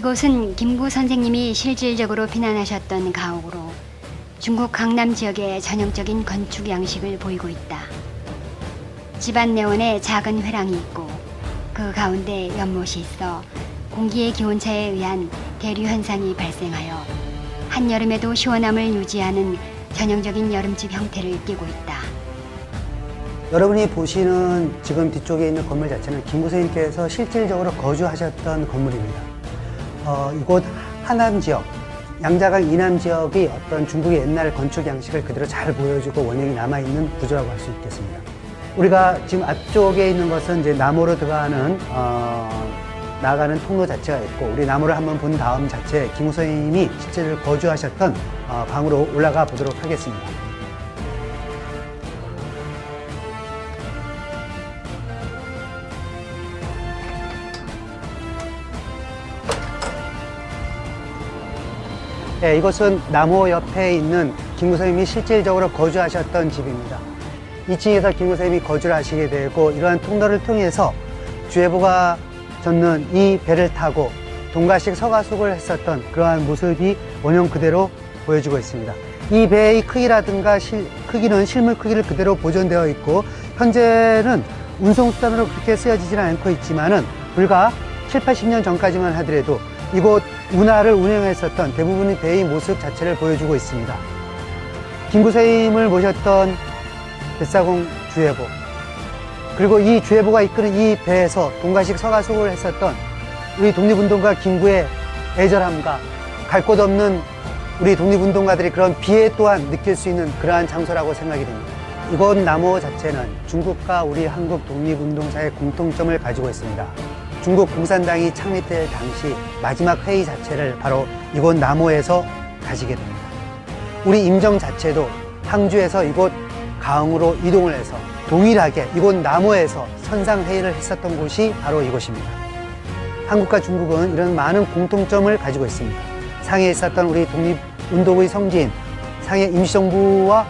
이곳은 김구 선생님이 실질적으로 비난하셨던 가옥으로 중국 강남 지역의 전형적인 건축 양식을 보이고 있다. 집안 내원에 작은 회랑이 있고 그 가운데 연못이 있어 공기의 기온차에 의한 대류 현상이 발생하여 한여름에도 시원함을 유지하는 전형적인 여름집 형태를 띠고 있다. 여러분이 보시는 지금 뒤쪽에 있는 건물 자체는 김구 선생님께서 실질적으로 거주하셨던 건물입니다. 어, 이곳 하남 지역, 양자강 이남 지역이 어떤 중국의 옛날 건축 양식을 그대로 잘 보여주고 원형이 남아있는 구조라고 할 수 있겠습니다. 우리가 지금 앞쪽에 있는 것은 이제 나무로 들어가는, 어, 나가는 통로 자체가 있고, 우리 나무를 한번 본 다음 자체 김구 선생님이 실제로 거주하셨던 어, 방으로 올라가 보도록 하겠습니다. 네, 이곳은 나무 옆에 있는 김구 선생님이 실질적으로 거주하셨던 집입니다. 2층에서 김구 선생님이 거주를 하시게 되고 이러한 통로를 통해서 주해부가 젓는 이 배를 타고 동가식 서가숙을 했었던 그러한 모습이 원형 그대로 보여주고 있습니다. 이 배의 크기라든가 실- 크기는 실물 크기를 그대로 보존되어 있고 현재는 운송수단으로 그렇게 쓰여지지는 않고 있지만은 불과 7, 80년 전까지만 하더라도 이곳 운하를 운영했었던 대부분의 배의 모습 자체를 보여주고 있습니다. 김구세임을 모셨던 뱃사공 주해보 그리고 이 주해보가 이끄는 이 배에서 동가식 서가숙을 했었던 우리 독립운동가 김구의 애절함과 갈 곳 없는 우리 독립운동가들이 그런 비애 또한 느낄 수 있는 그러한 장소라고 생각이 됩니다. 이곳 나무 자체는 중국과 우리 한국 독립운동사의 공통점을 가지고 있습니다. 중국 공산당이 창립될 당시 마지막 회의 자체를 바로 이곳 나무에서 가지게 됩니다. 우리 임정 자체도 항주에서 이곳 가흥으로 이동을 해서 동일하게 이곳 나무에서 선상회의를 했었던 곳이 바로 이곳입니다. 한국과 중국은 이런 많은 공통점을 가지고 있습니다. 상해에 있었던 우리 독립운동의 성지인 상해 임시정부와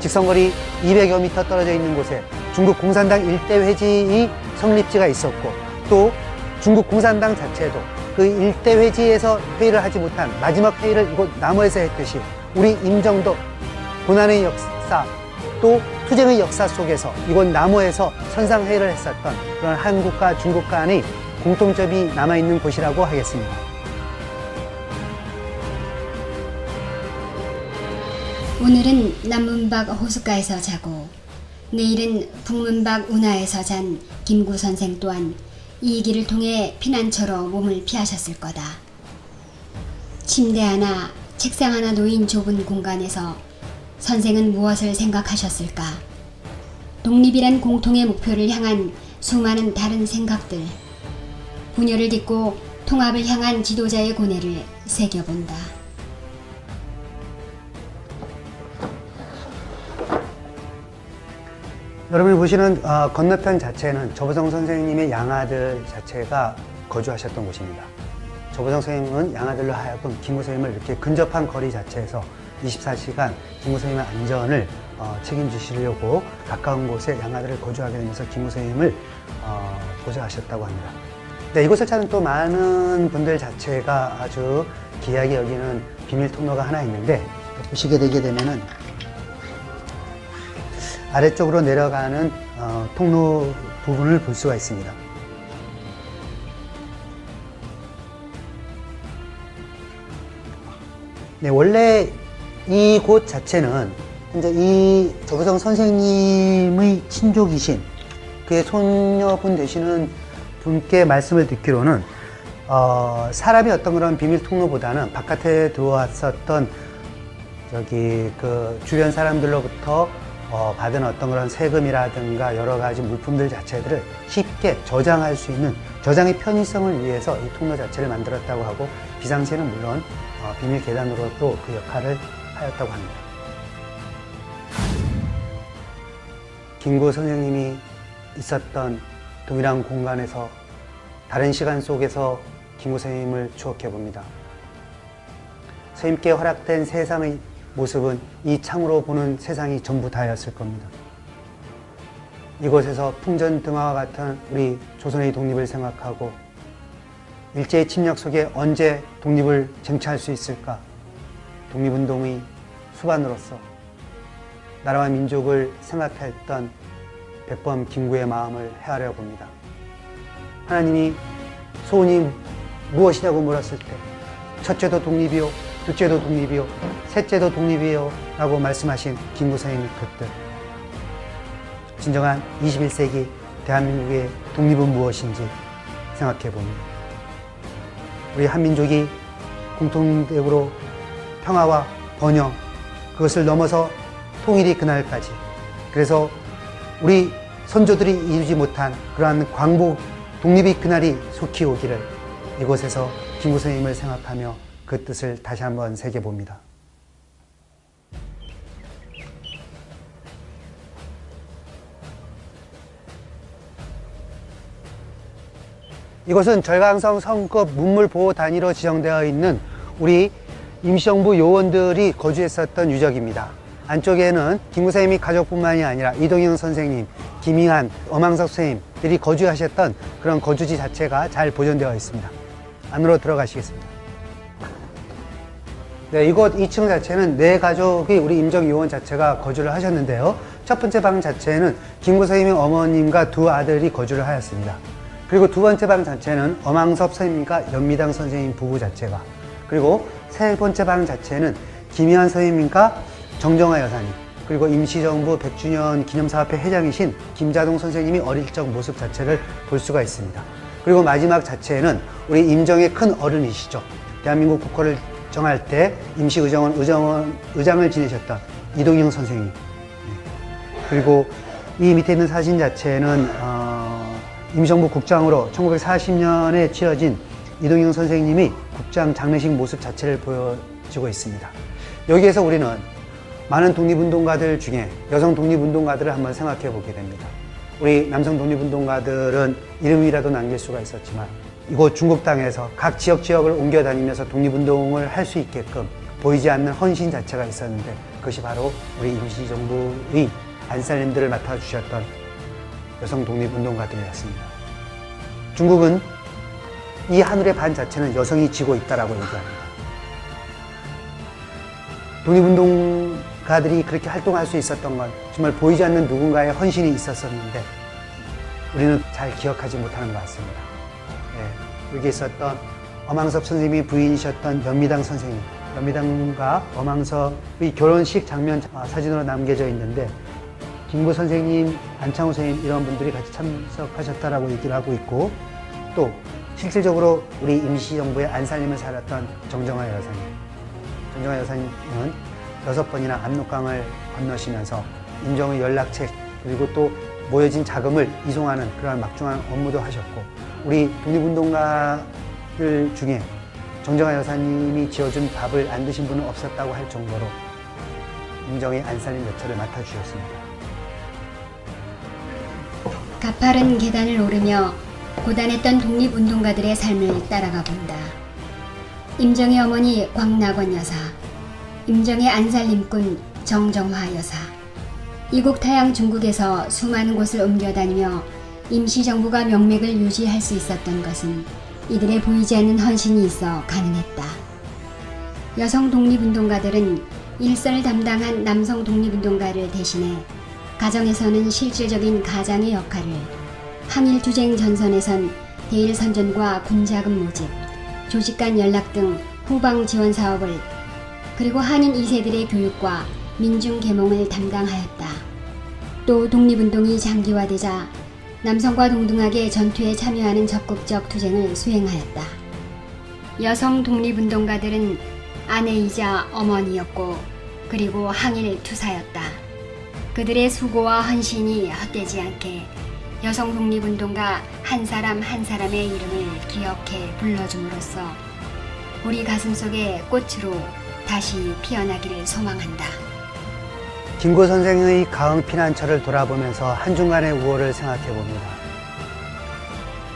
직선거리 200여 미터 떨어져 있는 곳에 중국 공산당 일대 회지의 성립지가 있었고 또 중국 공산당 자체도 그 일대 회지에서 회의를 하지 못한 마지막 회의를 이곳 남원에서 했듯이 우리 임정도 고난의 역사 또 투쟁의 역사 속에서 이곳 남원에서 선상회의를 했었던 그런 한국과 중국 간의 공통점이 남아있는 곳이라고 하겠습니다. 오늘은 남문박 호숫가에서 자고 내일은 북문박 운하에서 잔 김구 선생 또한 이 길을 통해 피난처로 몸을 피하셨을 거다. 침대 하나, 책상 하나 놓인 좁은 공간에서 선생은 무엇을 생각하셨을까? 독립이란 공통의 목표를 향한 수많은 다른 생각들. 분열을 딛고 통합을 향한 지도자의 고뇌를 새겨본다. 여러분이 보시는 어, 건너편 자체는 저보성 선생님의 양아들 자체가 거주하셨던 곳입니다. 저보성 선생님은 양아들로 하여금 김구 선생님을 이렇게 근접한 거리 자체에서 24시간 김구 선생님의 안전을 어, 책임지시려고 가까운 곳에 양아들을 거주하게 되면서 김구 선생님을 어, 보좌하셨다고 합니다. 네, 이곳을 찾는 또 많은 분들 자체가 아주 귀하게 여기는 비밀 통로가 하나 있는데 보시게 되게 되면은 아래쪽으로 내려가는 어, 통로 부분을 볼 수가 있습니다. 네, 원래 이 곳 자체는 현재 이 조보성 선생님의 친족이신 그의 손녀분 되시는 분께 말씀을 듣기로는 어, 사람이 어떤 그런 비밀 통로보다는 바깥에 들어왔었던 저기 그 주변 사람들로부터 어, 받은 어떤 그런 세금이라든가 여러 가지 물품들 자체들을 쉽게 저장할 수 있는 저장의 편의성을 위해서 이 통로 자체를 만들었다고 하고 비상시에는 물론 어, 비밀 계단으로도 그 역할을 하였다고 합니다. 김구 선생님이 있었던 동일한 공간에서 다른 시간 속에서 김구 선생님을 추억해 봅니다. 선생님께 허락된 세상의 모습은 이 창으로 보는 세상이 전부 다였을 겁니다. 이곳에서 풍전등화와 같은 우리 조선의 독립을 생각하고 일제의 침략 속에 언제 독립을 쟁취할 수 있을까? 독립운동의 수반으로서 나라와 민족을 생각했던 백범 김구의 마음을 헤아려 봅니다. 하나님이 소원이 무엇이냐고 물었을 때 첫째도 독립이요, 둘째도 독립이요, 셋째도 독립이요 라고 말씀하신 김구 선생님 그뜻 진정한 21세기 대한민국의 독립은 무엇인지 생각해 봅니다. 우리 한민족이 공통적으로 평화와 번영 그것을 넘어서 통일이 그날까지 그래서 우리 선조들이 이루지 못한 그러한 광복 독립이 그날이 속히 오기를 이곳에서 김구 선생님을 생각하며 그 뜻을 다시 한번 새겨봅니다. 이것은 절강성 성급 문물보호 단위로 지정되어 있는 우리 임시정부 요원들이 거주했었던 유적입니다. 안쪽에는 김구 선생님이 가족뿐만이 아니라 이동영 선생님, 김희한, 엄항석 선생님들이 거주하셨던 그런 거주지 자체가 잘 보존되어 있습니다. 안으로 들어가시겠습니다. 네, 이곳 2층 자체는 네 가족이 우리 임정요원 자체가 거주를 하셨는데요. 첫 번째 방 자체는 김구 선생님의 어머님과 두 아들이 거주를 하였습니다. 그리고 두 번째 방 자체는 엄항섭 선생님과 연미당 선생님 부부 자체가 그리고 세 번째 방 자체는 김희한 선생님과 정정아 여사님 그리고 임시정부 100주년 기념사업회 회장이신 김자동 선생님이 어릴 적 모습 자체를 볼 수가 있습니다. 그리고 마지막 자체에는 우리 임정의 큰 어른이시죠. 대한민국 국호를 정할 때 임시의정원 의정원 의장을 지내셨던 이동영 선생님 네. 그리고 이 밑에 있는 사진 자체는 어, 임시정부 국장으로 1940년에 치러진 이동영 선생님이 국장 장례식 모습 자체를 보여주고 있습니다. 여기에서 우리는 많은 독립운동가들 중에 여성 독립운동가들을 한번 생각해 보게 됩니다. 우리 남성 독립운동가들은 이름이라도 남길 수가 있었지만 이곳 중국 땅에서 각 지역 지역을 옮겨 다니면서 독립운동을 할 수 있게끔 보이지 않는 헌신 자체가 있었는데 그것이 바로 우리 임시정부의 안살림들을 맡아주셨던 여성 독립운동가들이었습니다. 중국은 이 하늘의 반 자체는 여성이 지고 있다라고 얘기합니다. 독립운동가들이 그렇게 활동할 수 있었던 건 정말 보이지 않는 누군가의 헌신이 있었었는데 우리는 잘 기억하지 못하는 것 같습니다. 예, 여기 있었던 엄항섭 선생님이 부인이셨던 연미당 선생님, 연미당과 엄항섭의 결혼식 장면 아, 사진으로 남겨져 있는데 김구 선생님, 안창호 선생님 이런 분들이 같이 참석하셨다라고 얘기를 하고 있고 또 실질적으로 우리 임시정부의 안살림을 살았던 정정화 여사님, 정정화 여사님은 여섯 번이나 압록강을 건너시면서 임정의 연락책 그리고 또 모여진 자금을 이송하는 그런 막중한 업무도 하셨고 우리 독립운동가들 중에 정정화 여사님이 지어준 밥을 안 드신 분은 없었다고 할 정도로 임정의 안살림 여차를 맡아주셨습니다. 가파른 계단을 오르며 고단했던 독립운동가들의 삶을 따라가 본다. 임정의 어머니 광낙원 여사, 임정의 안살림꾼 정정화 여사, 이국 타양 중국에서 수많은 곳을 옮겨 다니며 임시정부가 명맥을 유지할 수 있었던 것은 이들의 보이지 않는 헌신이 있어 가능했다. 여성 독립운동가들은 일선을 담당한 남성 독립운동가를 대신해 가정에서는 실질적인 가장의 역할을 항일 투쟁 전선에선 대일 선전과 군자금 모집, 조직 간 연락 등 후방 지원 사업을 그리고 한인 2세들의 교육과 민중 계몽을 담당하였다. 또 독립운동이 장기화되자 남성과 동등하게 전투에 참여하는 적극적 투쟁을 수행하였다. 여성 독립운동가들은 아내이자 어머니였고 그리고 항일 투사였다. 그들의 수고와 헌신이 헛되지 않게 여성 독립운동가 한 사람 한 사람의 이름을 기억해 불러줌으로써 우리 가슴 속의 꽃으로 다시 피어나기를 소망한다. 김구 선생의 가흥 피난처를 돌아보면서 한중간의 우호를 생각해 봅니다.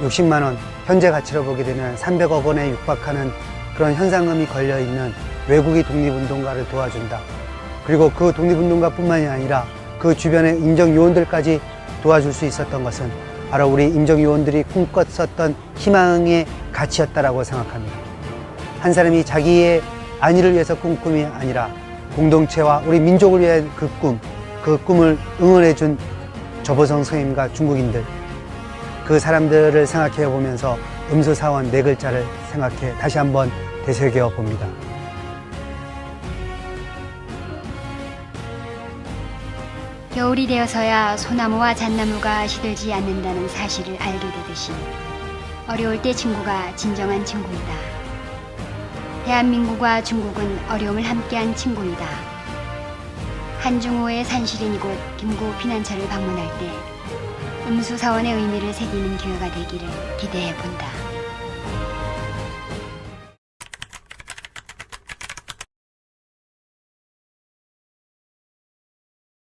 60만 원, 현재 가치로 보게 되면 300억 원에 육박하는 그런 현상금이 걸려 있는 외국의 독립운동가를 도와준다. 그리고 그 독립운동가뿐만이 아니라 그 주변의 인정 요원들까지 도와줄 수 있었던 것은 바로 우리 임정요원들이 꿈꿨었던 희망의 가치였다라고 생각합니다. 한 사람이 자기의 안위를 위해서 꿈꿈이 아니라 공동체와 우리 민족을 위한 그 꿈, 그 꿈을 응원해준 조보성 선생님과 중국인들, 그 사람들을 생각해 보면서 음수사원 네 글자를 생각해 다시 한번 되새겨 봅니다. 겨울이 되어서야 소나무와 잣나무가 시들지 않는다는 사실을 알게 되듯이 어려울 때 친구가 진정한 친구이다. 대한민국과 중국은 어려움을 함께한 친구이다. 한중호의 산실인 이곳 김구 피난처를 방문할 때 음수사원의 의미를 새기는 기회가 되기를 기대해 본다.